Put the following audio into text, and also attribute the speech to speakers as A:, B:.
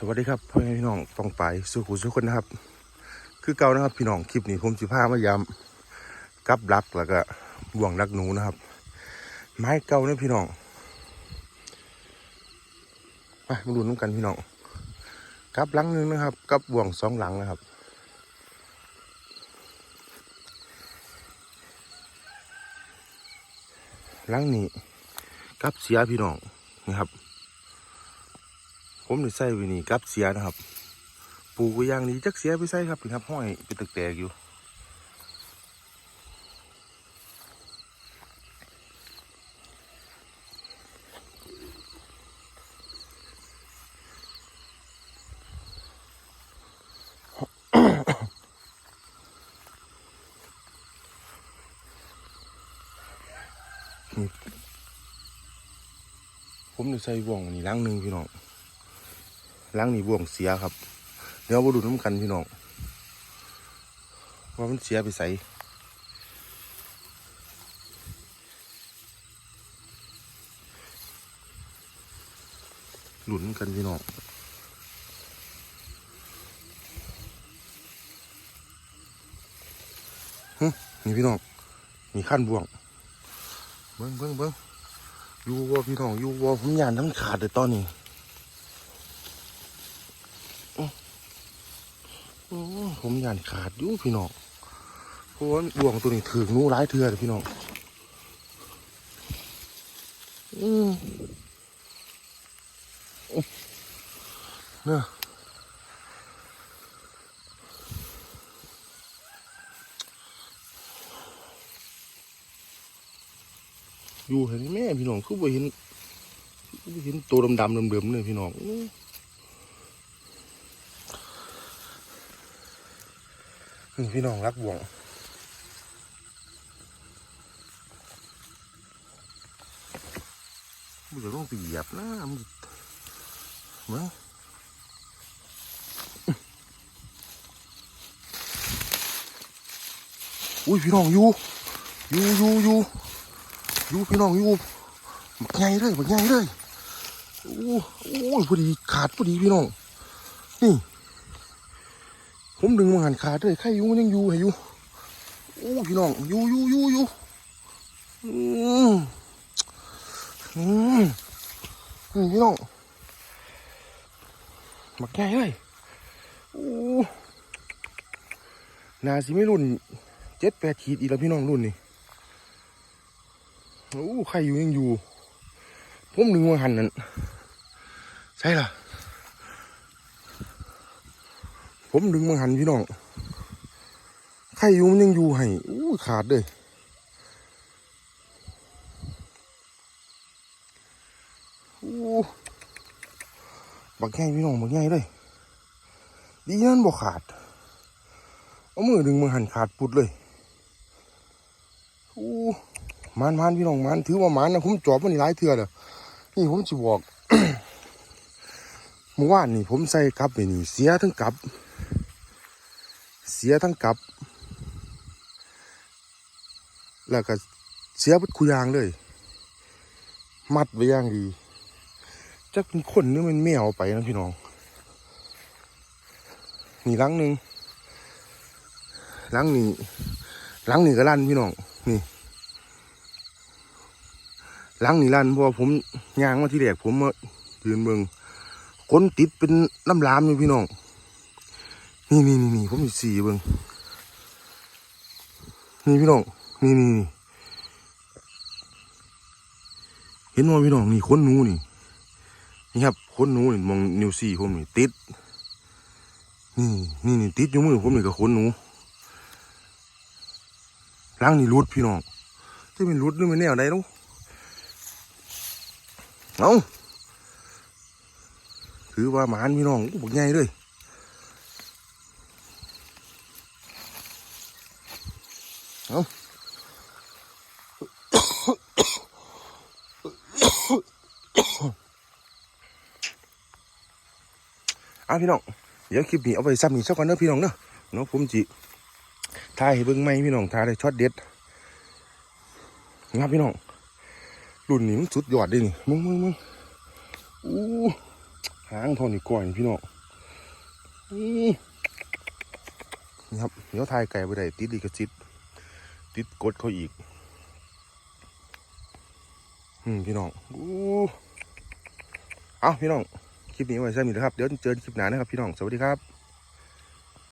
A: สวัสดีครับพ่อแม่พี่น้องฟองไปสุขุสุขคนนะครับ คือเก่านะครับพี่น้องคลิปนี้ผมสิพามายามกับรักแล้วก็บ่วงรักหนูนะครับ ไม้เก่านะพี่น้องไปมาดูน้ำกันพี่น้องกับหลังหนึ่งนะครับ กับบ่วงสองหลังนะครับหลังนี้กับเสียพี่น้องนะครับ ผมได้ใส่ไว้นี่กับเสียนะครับ ปูกไว้อย่างนี้จักเสียไปใส่ครับนี่ครับห้อยเป็นตึกแตกอยู่ผมได้ใส่บ่วงนนี่ล้างหนึ่งพี่น้อง ล้างนี่บ่วงเสียครับ เดี๋ยวมาดูน้ำกันพี่น้องว่ามันเสียไปใส่หลุนกันพี่น้องนี่พี่น้องมีขั้นบ่วง เบิ้งเบิ้งเบิ้งอยู่วัวพี่น้องอยู่วัวผมยานทั้งขาดเลยตอนนี้อื้ออื้อ ผมยานขาดอยู่พี่น้องเพราะว่าบ่วงตัวนี้ถืองูร้ายเถื่อเลยพี่น้องอืมอุ๊ยเนี่ยอยู่เห็นแม่พี่น้องคือบ่เห็นคือบ่เห็นตัวดำๆเดิมๆเลยพี่น้องอื้อ นี่พี่น้องรักบ่วงมันจะต้องไปเหยียบนะมันมั้งอุ้ยพี่น้องอยู่อยู่อยู่อยู่อยู่พี่น้องอยู่บักใหญ่เลยบักใหญ่เลยโอ้โอ้พอดีขาดพอดีพี่น้องนี่ ผมดึงมาหันขาดเลยใครอยู่ยังอยู่ให้อยู่โอ้พี่น้องอยู่อยู่อยู่อยู่อืมอืมพี่น้องบักใหญ่เลยโอ้นาสิไม่รุ่นเจ็ดแปดขีดอีกแล้วพี่น้องรุ่นนี่โอ้ใครอยู่ยังอยู่ ผมดึงมาหันนั่นใช่ล่ะ ผมดึงมาหันพี่น้องใครอยู่มันยังอยู่ให้อู้ขาดเลยอู้บักใหญ่พี่น้องบักใหญ่เลยดีนั่นบ่ขาด เอามือดึงมาหันขาดปุดเลยอู้มานมานพี่น้องมานถือว่ามันนะผมจอบมันนี่หลายเทื่อเลยนี่ผมจะบอกเมื่อวานนี่ผมใส่กลับไปนี่เสียทั้งกลับ เสียทั้งกลับ แล้วก็เสียพุดคุยางเลย มัดไว้ย่างดีจักเป็นคนหรือมันแมวไปนะพี่น้องนี่ลังหนึ่งหลังนี้หลังนี้ก็ลั่นพี่น้องนี่หลังนี่ลั่นเพราะผมย่างมาที่แรกผมมายืนเบิงคนติดเป็นน้ำลามอยู่พี่น้อง นี่นี่นี่นี่ผมมีสี่เบิงนี่พี่น้อง นี่นี่นี่เห็นว่าพี่น้องนี่ขนหนูนี่ นี่ครับขนหนูนี่มองนิ้วสี่ผมนี่ติด นี่นี่นี่ติดอยู่มือผมนี่กับขนหนูล้างนี่รุดพี่น้องที่เป็นรุดนี่มันแนวใดเนาะเอาถือว่าหมานพี่น้องบักใหญ่เลย เอาอาพี่น้อง เดี๋ยวคลิปนี้เอาไปซ้ำนี่สักก่อนเนอะพี่น้องเนอะเนาะผมจิถ่ายเบิ่งไหมพี่น้องถ่ายได้ช็อตเด็ดนะครับพี่น้อง รุ่นนี้มันสุดยอดเลยนี่มึงมึงมึงอู้หางทอนี่ก่อนพี่น้องนี่ครับ เดี๋ยวทายไก่ไปได้ติดลีกจิต ติดกดเขาอีกอืมพี่น้องอู้เอาพี่น้อง คลิปนี้ไว้ใช่นี้นะครับ เดี๋ยวเจอกันคลิปหน้านะครับพี่น้อง สวัสดีครับ